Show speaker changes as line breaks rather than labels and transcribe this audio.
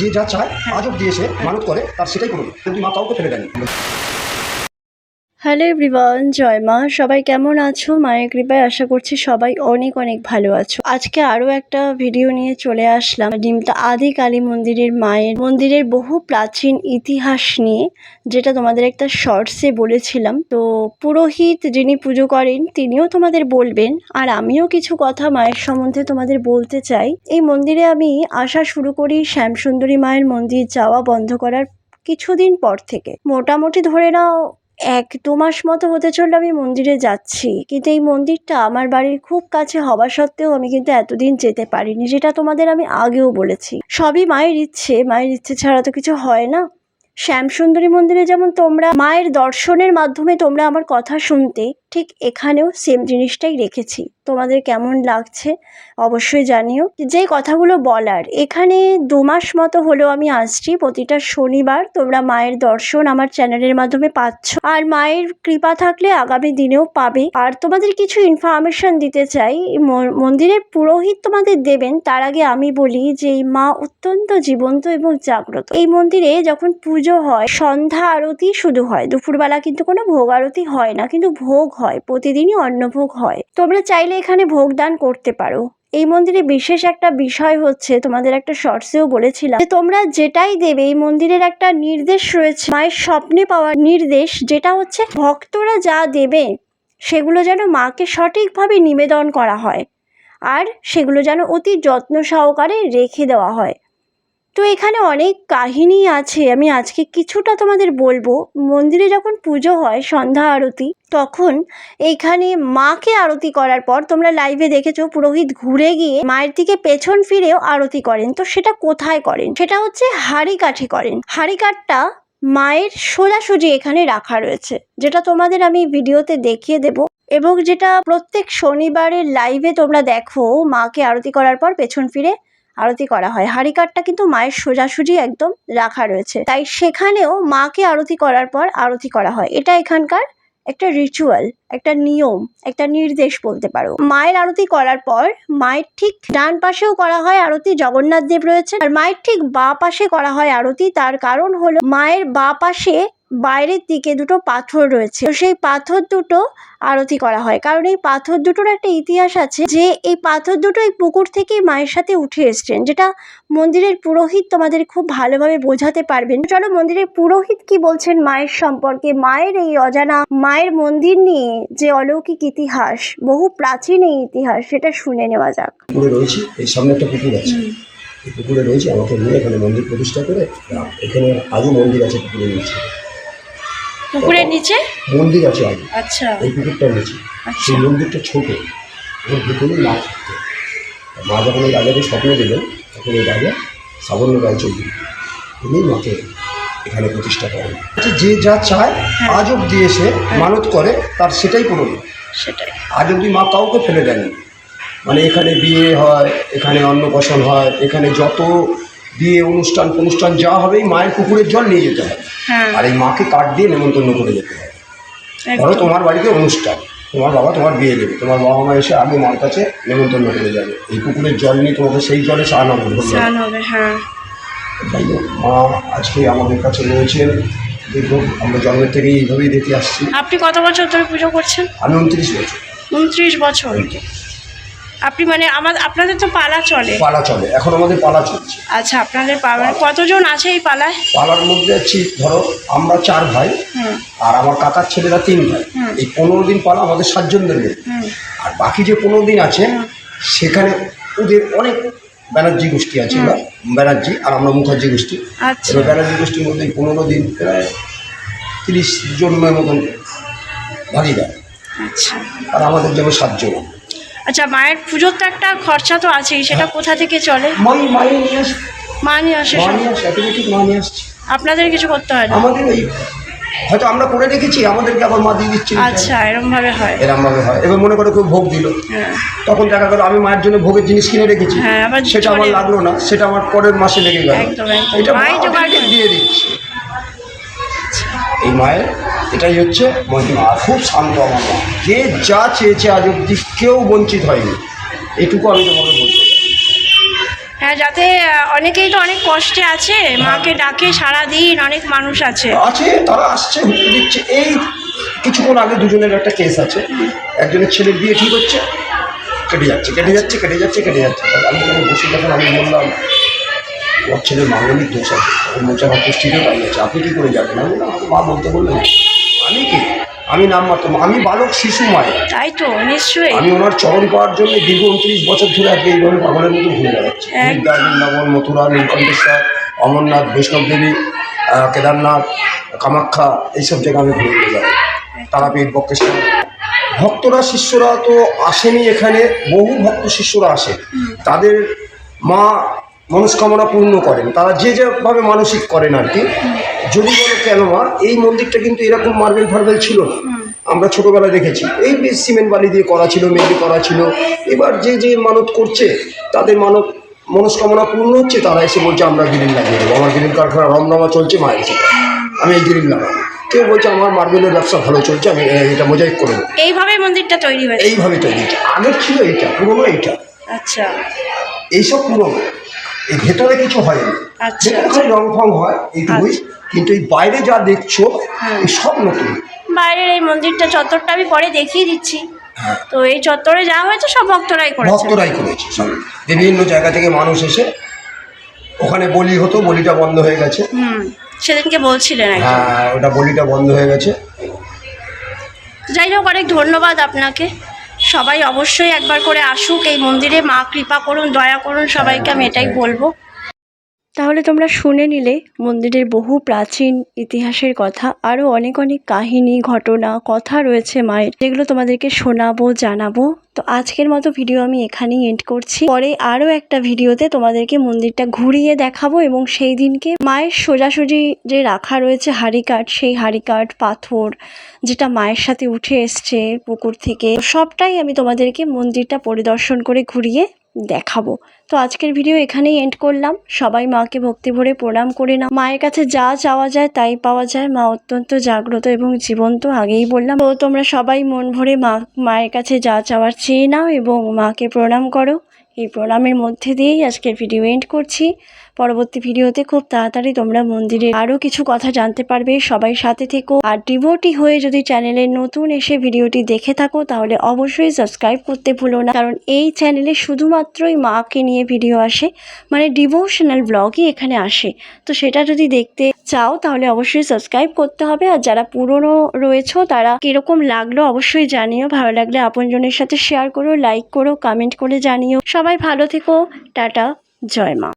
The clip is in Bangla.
যে যা চায় আজব দিয়েছে মানত করে তার সেটাই করুন। কিন্তু মা কাউকে ফেলে দেয়নি
হ্যালো এভরিওয়ান, জয় মা। সবাই কেমন আছো? মায়ের কৃপায় আশা করছি সবাই অনেক অনেক ভালো আছো। আজকে আরও একটা ভিডিও নিয়ে চলে আসলাম। ডিমতা আদি কালী মন্দিরের মায়ের মন্দিরের বহু প্রাচীন ইতিহাস নিয়ে, যেটা তোমাদের একটা শর্টসে বলেছিলাম। তো পুরোহিত যিনি পুজো করেন, তিনিও তোমাদের বলবেন। আর আমিও কিছু কথা মায়ের সম্বন্ধে তোমাদের বলতে চাই। এই মন্দিরে আমি আসা শুরু করি শ্যামসুন্দরী মায়ের মন্দির যাওয়া বন্ধ করার কিছুদিন পর থেকে। মোটামুটি ধরে নাও এক দু মাস মতো হতে চললে আমি মন্দিরে যাচ্ছি। কিন্তু এই মন্দিরটা আমার বাড়ির খুব কাছে হওয়া সত্ত্বেও আমি কিন্তু এতদিন যেতে পারিনি, যেটা তোমাদের আমি আগেও বলেছি। সবই মায়ের ইচ্ছে মায়ের ইচ্ছে ছাড়া তো কিছু হয় না। শ্যামসুন্দরী মন্দিরে যেমন তোমরা মায়ের দর্শনের মাধ্যমে তোমরা আমার কথা শুনতে ঠিক এখানেও সেম জিনিসটাই রেখেছি। তোমাদের কেমন লাগছে অবশ্যই জানিও। যে কথাগুলো বলার, এখানে দু মাস মতো হলেও আমি আসছি প্রতিটা শনিবার। তোমরা মায়ের দর্শন আমার চ্যানেলের মাধ্যমে পাচ্ছ। আর মায়ের কৃপা থাকলে আগামী দিনেও পাবে। আর তোমাদের কিছু ইনফরমেশন দিতে চাই মন্দিরের পুরোহিত তোমাদের দেবেন, তার আগে আমি বলি যে এই মা অত্যন্ত জীবন্ত এবং জাগ্রত। এই মন্দিরে যখন পুজো হয়, সন্ধ্যা আরতি শুধু হয়। দুপুরবেলা কিন্তু কোনো ভোগ আরতি হয় না, কিন্তু ভোগ হয়। প্রতিদিনই অন্নভোগ হয়। তোমরা চাইলে এখানে ভোগ দান করতে পারো। এই মন্দিরে বিশেষ একটা বিষয় হচ্ছে, তোমাদের একটা শর্টসেও বলেছিলাম, যে তোমরা যেটাই দেবে, এই মন্দিরের একটা নির্দেশ রয়েছে, মায়ের স্বপ্নে পাওয়ার নির্দেশ, যেটা হচ্ছে ভক্তরা যা দেবে, সেগুলো যেন মাকে সঠিকভাবে নিবেদন করা হয়, আর সেগুলো যেন অতি যত্ন সহকারে রেখে দেওয়া হয়। তো এখানে অনেক কাহিনী আছে, আমি আজকে কিছুটা তোমাদের বলব। মন্দিরে যখন পুজো হয়, সন্ধ্যা আরতি, তখন এইখানে মাকে আরতি করার পর তোমরা লাইভে দেখেছ, পুরোহিত ঘুরে গিয়ে মায়ের দিকে পেছন ফিরেও আরতি করেন। তো সেটা কোথায় করেন? সেটা হচ্ছে হাড়ি কাঠে করেন। হাড়ি কাঠটা মায়ের সোজাসুজি এখানে রাখা রয়েছে, যেটা তোমাদের আমি ভিডিওতে দেখিয়ে দেব। এবং যেটা প্রত্যেক শনিবারের লাইভে তোমরা দেখো, মাকে আরতি করার পর পেছন ফিরে আরতি করা হয়। হাড়ি কাঠটা কিন্তু মায়ের সোজাসুজি একদম রাখা রয়েছে। তাই সেখানেও মাকে আরতি করার পর আরতি করা হয়। এটা এখানকার একটা রিচুয়াল একটা নিয়ম, একটা নির্দেশ বলতে পারো। মায়ের আরতি করার পর মায়ের ঠিক ডান পাশেও করা হয় আরতি, জগন্নাথ দেব রয়েছে আর মায়ের ঠিক বা পাশে করা হয় আরতি, তার কারণ হলো মায়ের বা পাশে বাইরের দিকে দুটো পাথর রয়েছে। সেই পাথর দুটো আরতি করা হয়। কারণ এই পাথর দুটোর একটা ইতিহাস আছে যে এই পাথর দুটো এই পুকুর থেকেই মায়ের সাথে উঠে এসছেন যেটা মন্দিরের পুরোহিত তোমাদের খুব ভালোভাবে বোঝাতে পারবেন। চলো মন্দিরের পুরোহিত কি বলছেন মায়ের সম্পর্কে? মায়ের এই অজানা মায়ের মন্দির নিয়ে যে অলৌকিক ইতিহাস বহু প্রাচীন এই ইতিহাস সেটা শুনে নেওয়া যাক।
পুকুরে রয়েছি এই সামনে একটা পুকুর আছে। এই পুকুরে রয়েছে আমাকে নিয়ে এখানে মন্দির প্রতিষ্ঠা করে এখানে আগে মন্দির আছে পুকুরের নিচে
পুকুরের নিচে?
মন্দির আছে আগে।
আচ্ছা।
এই পুকুরটার নিচে।
আচ্ছা।
সেই মন্দিরটা ছোট। এবং ভিতরে মা থাকতো। মা যখন এই রাজাকে স্বপ্ন দিলেন তখন এই রাজা সাবর্ণ রায়চৌধুরী উনি মাকে এখানে প্রতিষ্ঠা করেন। আচ্ছা, যে যা চায় আজ অব্দি এসে মানত করে তার সেটাই করুন
সেটাই।
আজ অব্দি মা কাউকে ফেলে দেয়নি। মানে এখানে বিয়ে হয় এখানে অন্নপ্রাশন হয় এখানে যত বিয়ে অনুষ্ঠান অনুষ্ঠান যা হবে মায়ের পুকুরের জল নিয়ে যেতে হয়
হ্যাঁ।
আর এই মাকে কাঠ দিয়ে নেমন্তন্ন করে যেতে হয় ধরো তোমার বাড়িতে অনুষ্ঠান তোমার বাবা তোমার বিয়ে দেবে তোমার বাবা মা এসে আগে মার কাছে নেমন্তন্ন করে যাবে। এই পুকুরের জল নিয়ে তোমাকে সেই জলে স্নান হবে
হবে হ্যাঁ।
যাই হোক মা আজকে আমাদের কাছে রয়েছেন। দেখুন আমরা জন্মের থেকেই এইভাবেই দেখে আসছি।
আপনি কত বছর ধরে পুজো করছেন?
আমি উনত্রিশ বছর।
উনত্রিশ বছর। আপনি মানে আমার আপনাদের তো পালা চলে।
পালা চলে এখন আমাদের পালা চলছে।
আচ্ছা আপনাদের পা- মানে কতজন আছে এই পালায়?
পালার মধ্যে আছি ধরো আমরা চার ভাই আর আমার কাকার ছেলেরা তিন ভাই। এই পনেরো দিন পালা আমাদের সাতজনদের নেই আর বাকি যে পনেরো দিন আছে সেখানে ওদের অনেক ব্যানার্জি গোষ্ঠী আছে ব্যানার্জি আর আমরা মুখার্জি গোষ্ঠী।
আচ্ছা।
এবার ব্যানার্জি গোষ্ঠীর মধ্যে পনেরো দিন প্রায় তিরিশ জনের মতন ভাগিদার।
আচ্ছা।
আর আমাদের যেমন সাতজন।
আচ্ছা মায়ের পুজোর তো একটা খরচা তো আছেই সেটা কোথা থেকে চলে? মা নিয়ে আসে আপনাদের কিছু করতে হয় না?
আমাদের হয়তো আমরা করে রেখেছি আমাদেরকে আবার মা দিয়ে দিচ্ছে।
আচ্ছা এরম ভাবে হয়।
এরম ভাবে হয়। এবার মনে করো কেউ ভোগ দিল।
হ্যাঁ।
তখন দেখা গেলো আমি মায়ের জন্য ভোগের জিনিস কিনে রেখেছি।
হ্যাঁ,
সেটা আমার লাগল না সেটা আমার পরের মাসে লেগে গেল। এটা। দিয়ে দিচ্ছে। এই মায়ের এটাই হচ্ছে মহিমা। খুব শান্ত আমার মা যে যা চেয়েছে আজ অব্দি কেউ বঞ্চিত হয়নি। এটুকু আমি তোমাকে বলতে।
হ্যাঁ যাতে অনেকেই তো অনেক কষ্টে আছে। মাকে ডাকে সারা দিন অনেক মানুষ আছে।
আছে তারা আসছে দিচ্ছে। এই কিছুক্ষণ আগে দুজনের একটা কেস আছে। একজনের ছেলের বিয়ে ঠিক হচ্ছে। কেটে যাচ্ছে কেটে যাচ্ছে কেটে যাচ্ছে কেটে যাচ্ছে। আমি যখন বসে যখন আমি বললাম ওর ছেলের মাঙ্গলিক দোষ আছে। ওর মোচা আমার পুষ্টিতে তাই আছে আপনি কী করে যাবেন আমি বললাম মা বলতে বললেন আমি কি? আমি নাম মাত্র আমি বালক শিশু মায়ের।
তাই তো নিশ্চয়ই।
আমি ওনার চরণ পাওয়ার জন্য দীর্ঘ উনত্রিশ বছর ধরে আজকে এইভাবে পাগলের মতো ঘুরে বেড়াচ্ছি। বৃন্দাবন মথুরা নীলকণ্ঠেশ্বর অমরনাথ বৈষ্ণব দেবী কেদারনাথ কামাখ্যা এইসব জায়গায় আমি ঘুরে ঘুরে যাই তারাপীঠ বক্রেশ্বর। ভক্তরা শিষ্যরা তো আসেনি এখানে বহু ভক্ত শিষ্যরা আসে তাদের মা মনস্কামনা পূর্ণ করেন। তারা যে যেভাবে মানসিক করেন আর কি। যদি বলো কেন মা এই মন্দিরটা কিন্তু এরকম মার্বেল ফার্বেল ছিল না। আমরা ছোটোবেলায় দেখেছি। এই বেশ সিমেন্ট বালি দিয়ে করা ছিল মেঘে করা ছিল। এবার যে যে মানত করছে তাদের মানত মনস্কামনা পূর্ণ হচ্ছে তারা এসে বলছে আমরা গ্রিল লাগিয়ে দেবো। আমার গ্রিল কারখানা রমরমা চলছে মায়ের সাথে আমি এই গ্রিল লাগাবো। কেউ বলছে আমার মার্বেলের ব্যবসা ভালো চলছে আমি এটা মোজাইক করে দেবো।
এইভাবে মন্দিরটা তৈরি হয়
এইভাবে তৈরি হচ্ছে আগের ছিল এইটা পুরোনো এইটা।
আচ্ছা।
এইসব পুরোনো। এই ভেতরে কিছু হয়নি
আচ্ছা।
খালি রং ফং হয় এইটুকুই। কিন্তু এই বাইরে যা দেখছ
হ্যাঁ।
এই সব নতুন।
বাইরের এই মন্দিরটা চত্বরটা আমি পরে দেখিয়ে দিচ্ছি।
হ্যাঁ।
তো এই চত্বরে যা হয়েছে সব ভক্তরাই করেছে।
ভক্তরাই করেছে সব। বিভিন্ন জায়গা থেকে মানুষ এসে ওখানে বলি হতো বলিটা বন্ধ হয়ে গেছে।
হুম সেদিনকে বলছিলেন।
হ্যাঁ ওটা বলিটা বন্ধ হয়ে গেছে।
যাই হোক অনেক ধন্যবাদ আপনাকে। সবাই অবশ্যই একবার করে আসুক, এই মন্দিরে মা কৃপা করুন, দয়া করুন সবাইকে আমি এটাই বলব।
তাহলে তোমরা শুনে নিলে মন্দিরের বহু প্রাচীন ইতিহাসের কথা, আরও অনেক অনেক কাহিনী, ঘটনা, কথা রয়েছে মায়ের, যেগুলো তোমাদেরকে শোনাবো, জানাব। তো আজকের মতো ভিডিও আমি এখানেই এন্ড করছি। পরে আরও একটা ভিডিওতে তোমাদেরকে মন্দিরটা ঘুরিয়ে দেখাবো এবং সেই দিনকে মায়ের সোজাসুজি যে রাখা রয়েছে হাড়িকাঠ, সেই হাড়িকাঠ, পাথর, যেটা মায়ের সাথে উঠে এসছে পুকুর থেকে, সবটাই আমি তোমাদেরকে মন্দিরটা পরিদর্শন করে ঘুরিয়ে দেখাবো। তো আজকের ভিডিও এখানেই এন্ড করলাম। সবাই মাকে ভক্তি ভরে প্রণাম করে না মায়ের কাছে যা চাওয়া যায় তাই পাওয়া যায়। মা অত্যন্ত জাগ্রত এবং জীবন্ত, আগেই বললাম। তো তোমরা সবাই মন ভরে মা, মায়ের কাছে যা চাওয়ার চেয়ে নাও এবং মাকে প্রণাম করো। এই প্রণামের মধ্যে দিয়েই আজকের ভিডিও এন্ড করছি। পরবর্তী ভিডিওতে খুব তাড়াতাড়ি তোমরা মন্দিরে আরও কিছু কথা জানতে পারবে। সবাই সাথে থেকো। আর ডিভোটি হয়ে যদি চ্যানেলে নতুন এসে ভিডিওটি দেখে থাকো, তাহলে অবশ্যই সাবস্ক্রাইব করতে ভুলো না। কারণ এই চ্যানেলে শুধুমাত্রই মাকে নিয়ে ভিডিও আসে মানে ডিভোশনাল ব্লগই এখানে আসে। তো সেটা যদি দেখতে চাও, তাহলে অবশ্যই সাবস্ক্রাইব করতে হবে। আর যারা পুরনো রয়েছো, তারা কীরকম লাগল অবশ্যই জানিও। ভালো লাগলে আপনজনের সাথে শেয়ার করো লাইক করো কমেন্ট করে জানিও। সবাই ভালো থেকো। টাটা, জয় মা।